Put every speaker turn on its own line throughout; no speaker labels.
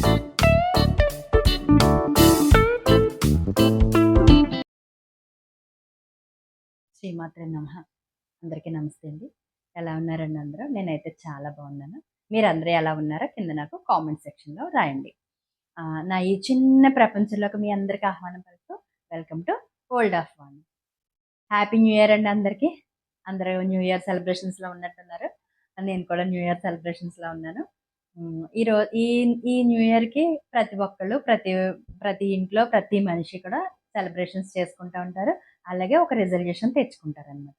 శ్రీమాత్రే నమ. అందరికీ నమస్తే అండి. ఎలా ఉన్నారండి అందరూ? నేనైతే చాలా బాగున్నాను. మీరు అందరూ ఎలా ఉన్నారో కింద నాకు కామెంట్ సెక్షన్లో రాయండి. నా ఈ చిన్న ప్రపంచంలోకి మీ అందరికీ ఆహ్వానం పలుకుతూ welcome to old of one. Happy new year అండి అందరికీ. అందరూ న్యూ ఇయర్ సెలబ్రేషన్స్లో ఉన్నట్టున్నారు. నేను కూడా న్యూ ఇయర్ సెలబ్రేషన్స్లో ఉన్నాను. ఉమ్, ఈ ఈ ఈ న్యూ ఇయర్కి ప్రతి ఒక్కళ్ళు ప్రతి ప్రతి ఇంట్లో ప్రతి మనిషి కూడా సెలబ్రేషన్స్ చేసుకుంటూ ఉంటారు. అలాగే ఒక రిజల్యూషన్ తెచ్చుకుంటారు అనమాట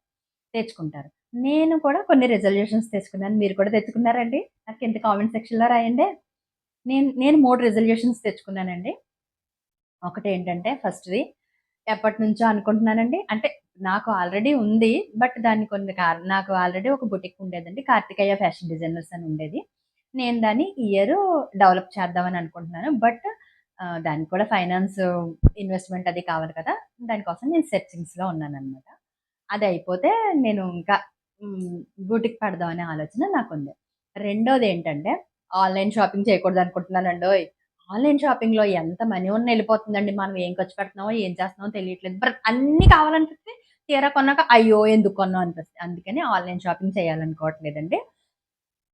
తెచ్చుకుంటారు. నేను కూడా కొన్ని రిజల్యూషన్స్ తెచ్చుకున్నాను. మీరు కూడా తెచ్చుకున్నారండి? నాకు కింద కామెంట్ సెక్షన్లో రాయండి. నేను నేను మూడు రిజల్యూషన్స్ తెచ్చుకున్నానండి. ఒకటి ఏంటంటే ఫస్ట్ది ఎప్పటి నుంచో అనుకుంటున్నానండి. అంటే నాకు ఆల్రెడీ ఉంది బట్ దాన్ని కొన్ని కార్ నాకు ఆల్రెడీ ఒక బుటిక్ ఉండేదండి. కార్తికేయ ఫ్యాషన్ డిజైనర్స్ అని ఉండేది. నేను దాన్ని ఇయర్ డెవలప్ చేద్దామని అనుకుంటున్నాను. బట్ దానికి కూడా ఫైనాన్స్ ఇన్వెస్ట్మెంట్ అది కావాలి కదా. దానికోసం నేను సెర్చింగ్స్లో ఉన్నాను అనమాట అది అయిపోతే నేను ఇంకా బూటిక్ పెడదామనే ఆలోచన నాకు ఉంది రెండోది ఏంటంటే ఆన్లైన్ షాపింగ్ చేయకూడదు అనుకుంటున్నానండి ఆన్లైన్ షాపింగ్లో ఎంత మనీ ఉన్న వెళ్ళిపోతుందండి. మనం ఏం ఖర్చు పెడుతున్నామో ఏం చేస్తున్నామో తెలియట్లేదు. బట్ అన్నీ కావాలనిపిస్తే తీరా కొన్నాక అయ్యో ఎందుకు కొన్నాం అనిపిస్తుంది అందుకని ఆన్లైన్ షాపింగ్ చేయాలనుకోవట్లేదండి.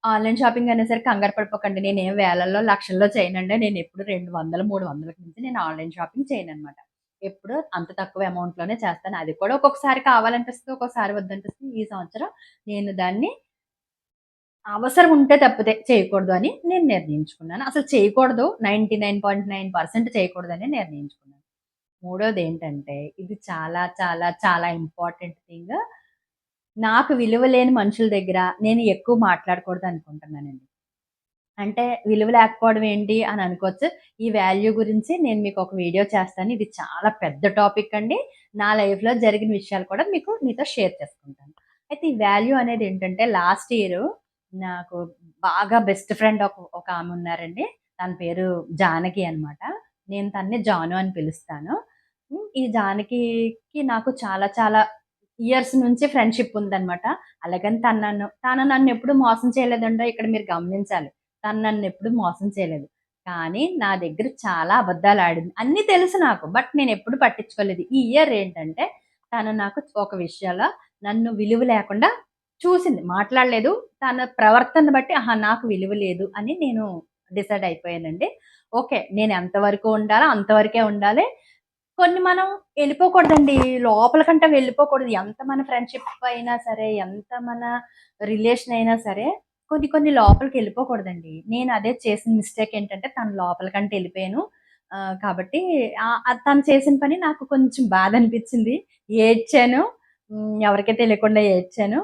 ఆన్లైన్ షాపింగ్ అనేసరికి కంగారు పడిపోకండి. నేను ఏం వేలల్లో లక్షల్లో చేయనండి. నేను ఎప్పుడు రెండు వందలు మూడు వందలకి నుంచి నేను ఆన్లైన్ షాపింగ్ చేయను అనమాట ఎప్పుడు అంత తక్కువ అమౌంట్లోనే చేస్తాను. అది కూడా ఒక్కొక్కసారి కావాలనిపిస్తుంది ఒక్కొక్కసారి వద్దనిపిస్తుంది ఈ సంవత్సరం నేను దాన్ని అవసరం ఉంటే తప్పితే చేయకూడదు అని నేను నిర్ణయించుకున్నాను. అసలు చేయకూడదు. Ninety nine point nine percent చేయకూడదు అని నిర్ణయించుకున్నాను. మూడోది ఏంటంటే ఇది చాలా చాలా చాలా ఇంపార్టెంట్ థింగ్ నాకు విలువ లేని మనుషుల దగ్గర నేను ఎక్కువ మాట్లాడకూడదు అనుకుంటున్నానండి అంటే విలువ లేకపోవడం ఏంటి అని అనుకోవచ్చు. ఈ వాల్యూ గురించి నేను మీకు ఒక వీడియో చేస్తాను. ఇది చాలా పెద్ద టాపిక్ అండి. నా లైఫ్లో జరిగిన విషయాలు కూడా మీకు మీతో షేర్ చేసుకుంటాను. అయితే ఈ వాల్యూ అనేది ఏంటంటే లాస్ట్ ఇయర్ నాకు బాగా బెస్ట్ ఫ్రెండ్ ఒక ఒక ఆమె ఉన్నారండి. తన పేరు జానకి అనమాట నేను తన్ని జాను అని పిలుస్తాను. ఈ జానకికి నాకు చాలా చాలా ఇయర్స్ నుంచి ఫ్రెండ్షిప్ ఉందనమాట అలాగని తను నన్ను తను నన్ను ఎప్పుడు మోసం చేయలేదండో ఇక్కడ మీరు గమనించాలి. తను నన్ను ఎప్పుడు మోసం చేయలేదు. కానీ నా దగ్గర చాలా అబద్ధాలు ఆడింది. అన్నీ తెలుసు నాకు బట్ నేను ఎప్పుడు పట్టించుకోలేదు. ఈ ఇయర్ ఏంటంటే తను నాకు ఒక విషయంలో నన్ను విలువ లేకుండా చూసింది. మాట్లాడలేదు. తన ప్రవర్తన బట్టి ఆహా నాకు విలువ లేదు అని నేను డిసైడ్ అయిపోయానండి. ఓకే నేను ఎంతవరకు ఉండాలో అంతవరకే ఉండాలి. కొన్ని మనం వెళ్ళిపోకూడదండి. లోపల కంటే వెళ్ళిపోకూడదు. ఎంత మన ఫ్రెండ్షిప్ అయినా సరే ఎంత మన రిలేషన్ అయినా సరే కొన్ని కొన్ని లోపలికి వెళ్ళిపోకూడదండి. నేను అదే చేసిన మిస్టేక్ ఏంటంటే తను లోపల కంటే వెళ్ళిపోయాను కాబట్టి తను చేసిన పని నాకు కొంచెం బాధ అనిపించింది. ఏడ్చాను. ఎవరికైతే ఎవరికీ తెలియకుండా ఏడ్చాను.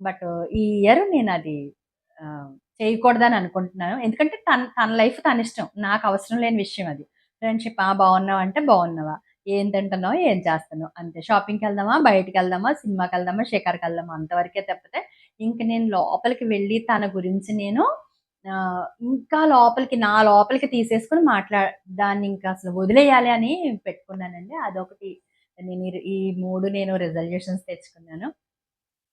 బట్ ఈ ఇయర్ నేను అది చేయకూడదని అనుకుంటున్నాను. ఎందుకంటే తన తన లైఫ్ తన ఇష్టం. నాకు అవసరం లేని విషయం అది. ఫ్రెండ్షిప్ ఆ బాగున్నావా? అంటే బాగున్నావా? ఏం తింటున్నావు? ఏం చేస్తున్నావు? అంతే. షాపింగ్కి వెళ్దామా? బయటికి వెళ్దామా? సినిమాకి వెళ్దామా? షికార్కి వెళ్దామా? అంతవరకే తప్పితే ఇంక నేను లోపలికి వెళ్ళి తన గురించి నేను ఇంకా లోపలికి నా లోపలికి తీసేసుకుని మాట్లా దాన్ని ఇంకా అసలు వదిలేయాలి అని పెట్టుకున్నానండి. అదొకటి. నేను ఈ- మూడు నేను రిజల్యూషన్స్ తెచ్చుకున్నాను.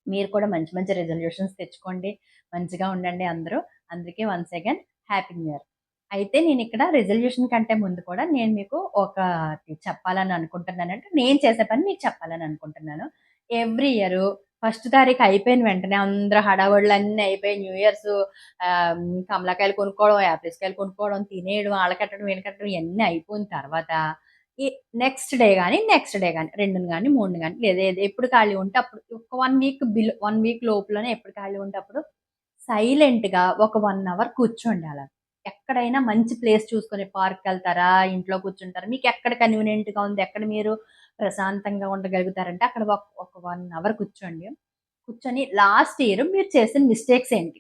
మీరు కూడా మంచి మంచి రిజల్యూషన్స్ తెచ్చుకోండి. మంచిగా ఉండండి అందరూ. అందరికీ once again happy new year. అయితే నేను ఇక్కడ రిజల్యూషన్ కంటే ముందు కూడా నేను మీకు ఒక చెప్పాలని అనుకుంటున్నాను. అంటే నేను చేసే పని మీకు చెప్పాలని అనుకుంటున్నాను. ఎవ్రీ ఇయర్ ఫస్ట్ తారీఖు అయిపోయిన వెంటనే అందరూ హడావుళ్ళు అన్నీ అయిపోయి న్యూ ఇయర్స్ కమలకాయలు కొనుక్కోవడం యాపిల్స్ కాయలు కొనుక్కోవడం తినేయడం ఆళ్ళకట్టడం వీళ్ళకట్టడం ఇవన్నీ అయిపోయిన తర్వాత ఈ నెక్స్ట్ డే కానీ నెక్స్ట్ డే కానీ రెండును కానీ మూడు కానీ లేదా ఏది- ఎప్పుడు ఖాళీ ఉంటే అప్పుడు ఒక one week bill one week లోపలనే ఎప్పుడు ఖాళీ ఉంటే అప్పుడు సైలెంట్గా ఒక వన్ అవర్ కూర్చోండి అలా. ఎక్కడైనా మంచి ప్లేస్ చూసుకొని పార్క్ వెళ్తారా? ఇంట్లో కూర్చుంటారా? మీకు ఎక్కడ కన్వీనియంట్గా ఉంది? ఎక్కడ మీరు ప్రశాంతంగా ఉండగలుగుతారంటే అక్కడ ఒక వన్ అవర్ కూర్చోండి. కూర్చొని లాస్ట్ ఇయర్ మీరు చేసిన మిస్టేక్స్ ఏంటి?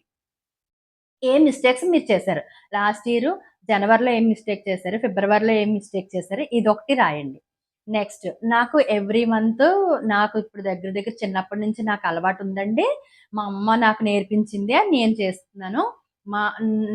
ఏ మిస్టేక్స్ మీరు చేశారు? లాస్ట్ ఇయర్ జనవరిలో ఏం మిస్టేక్ చేశారు? ఫిబ్రవరిలో ఏం మిస్టేక్ చేశారు? ఇది ఒకటి రాయండి. నెక్స్ట్ నాకు ఎవ్రీ మంత్ నాకు ఇప్పుడు దగ్గర దగ్గర చిన్నప్పటి నుంచి నాకు అలవాటు ఉందండి. మా అమ్మ నాకు నేర్పించింది అని నేను చేస్తున్నాను. మా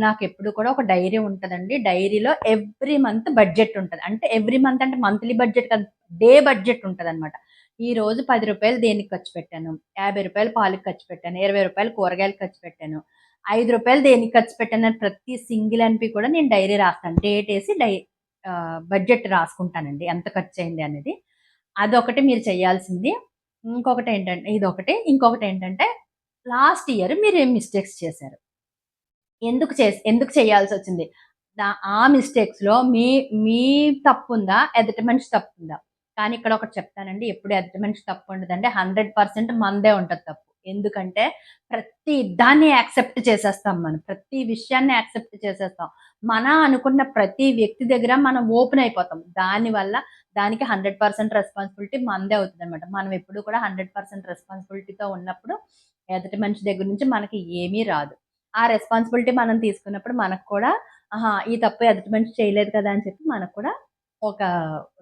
నాకు ఎప్పుడు కూడా ఒక డైరీ ఉంటుందండి. డైరీలో ఎవ్రీ మంత్ బడ్జెట్ ఉంటుంది. అంటే ఎవ్రీ మంత్ అంటే మంత్లీ బడ్జెట్ కాదు డే బడ్జెట్ ఉంటుంది అనమాట ఈ రోజు పది రూపాయలు దేనికి ఖర్చు పెట్టాను? యాభై రూపాయలు పాలకు ఖర్చు పెట్టాను. ఇరవై రూపాయలు కూరగాయలు ఖర్చు పెట్టాను. ఐదు రూపాయలు దేనికి ఖర్చు పెట్టాను? ప్రతి సింగిల్ అనిపి కూడా నేను డైరీ రాస్తాను. డేట్ వేసి డై బడ్జెట్ రాసుకుంటానండి. ఎంత ఖర్చు అయింది అనేది. అదొకటి మీరు చేయాల్సింది. ఇంకొకటి ఏంటంటే ఇదొకటి. ఇంకొకటి ఏంటంటే లాస్ట్ ఇయర్ మీరు ఏం మిస్టేక్స్ చేశారు. ఎందుకు చే ఎందుకు చేయాల్సి వచ్చింది దా- ఆ మిస్టేక్స్లో మీ మీ తప్పు ఉందా ఎదుటి మనిషి తప్పు ఉందా కానీ ఇక్కడ ఒకటి చెప్తానండి. ఎప్పుడు ఎదుటి మనిషి తప్పు ఉండదండి హండ్రెడ్ పర్సెంట్ మందే ఉంటుంది తప్పు. ఎందుకంటే ప్రతి దాన్ని యాక్సెప్ట్ చేసేస్తాం మనం. ప్రతి విషయాన్ని యాక్సెప్ట్ చేసేస్తాం. మన అనుకున్న ప్రతి వ్యక్తి దగ్గర మనం ఓపెన్ అయిపోతాం. దానివల్ల దానికి హండ్రెడ్ పర్సెంట్ రెస్పాన్సిబిలిటీ మనదే అవుతుంది అనమాట మనం ఎప్పుడు కూడా హండ్రెడ్ పర్సెంట్ రెస్పాన్సిబిలిటీతో ఉన్నప్పుడు ఎదుటి మనిషి దగ్గర నుంచి మనకి ఏమీ రాదు. ఆ రెస్పాన్సిబిలిటీ మనం తీసుకున్నప్పుడు మనకు కూడా ఆహా ఈ తప్పు ఎదుటి మనిషి చేయలేదు కదా అని చెప్పి మనకు కూడా ఒక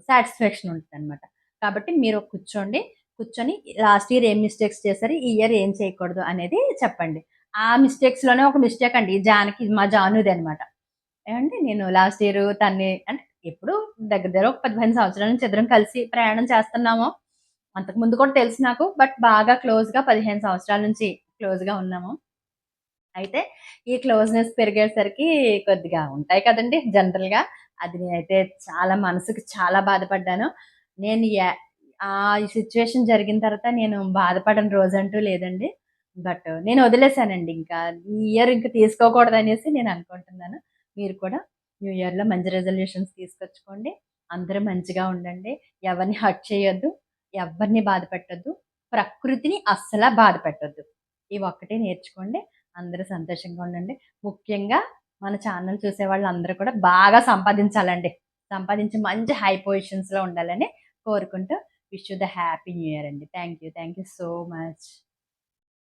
సాటిస్ఫాక్షన్ ఉంటుంది అనమాట కాబట్టి మీరు కూర్చోండి. కూర్చొని లాస్ట్ ఇయర్ ఏం మిస్టేక్స్ చేశారు? ఈ ఇయర్ ఏం చేయకూడదు అనేది చెప్పండి. ఆ మిస్టేక్స్లోనే ఒక మిస్టేక్ అండి. జానకి మా జానుది అనమాట ఏమంటే నేను లాస్ట్ ఇయర్ తన్ని అంటే ఎప్పుడు దగ్గర దగ్గర ఒక పదిహేను సంవత్సరాల నుంచి ఇద్దరం కలిసి ప్రయాణం చేస్తున్నాము. అంతకు ముందు కూడా తెలుసు నాకు బట్ బాగా క్లోజ్గా పదిహేను సంవత్సరాల నుంచి క్లోజ్గా ఉన్నాము. అయితే ఈ క్లోజ్నెస్ పెరిగేసరికి కొద్దిగా ఉంటాయి కదండి జనరల్గా అది నేనైతే చాలా మనసుకు చాలా బాధపడ్డాను. నేను ఆ సిచ్యువేషన్ జరిగిన తర్వాత నేను బాధపడని రోజు అంటూ లేదండి. బట్ నేను వదిలేశానండి ఇంకా. ఈ ఇయర్ ఇంకా తీసుకోకూడదు అనేసి నేను అనుకుంటున్నాను. మీరు కూడా న్యూ ఇయర్లో మంచి రెజల్యూషన్స్ తీసుకొచ్చుకోండి. అందరూ మంచిగా ఉండండి. ఎవరిని హర్ట్ చేయొద్దు. ఎవరిని బాధ పెట్టొద్దు ప్రకృతిని అస్సలు బాధ పెట్టొద్దు ఇవి ఒక్కటే నేర్చుకోండి. అందరూ సంతోషంగా ఉండండి. ముఖ్యంగా మన ఛానల్ చూసే వాళ్ళు అందరూ కూడా బాగా సంపాదించాలండి. సంపాదించి మంచి హై పొజిషన్స్లో ఉండాలని కోరుకుంటూ wish you the happy new year అండి. Thank you thank you so much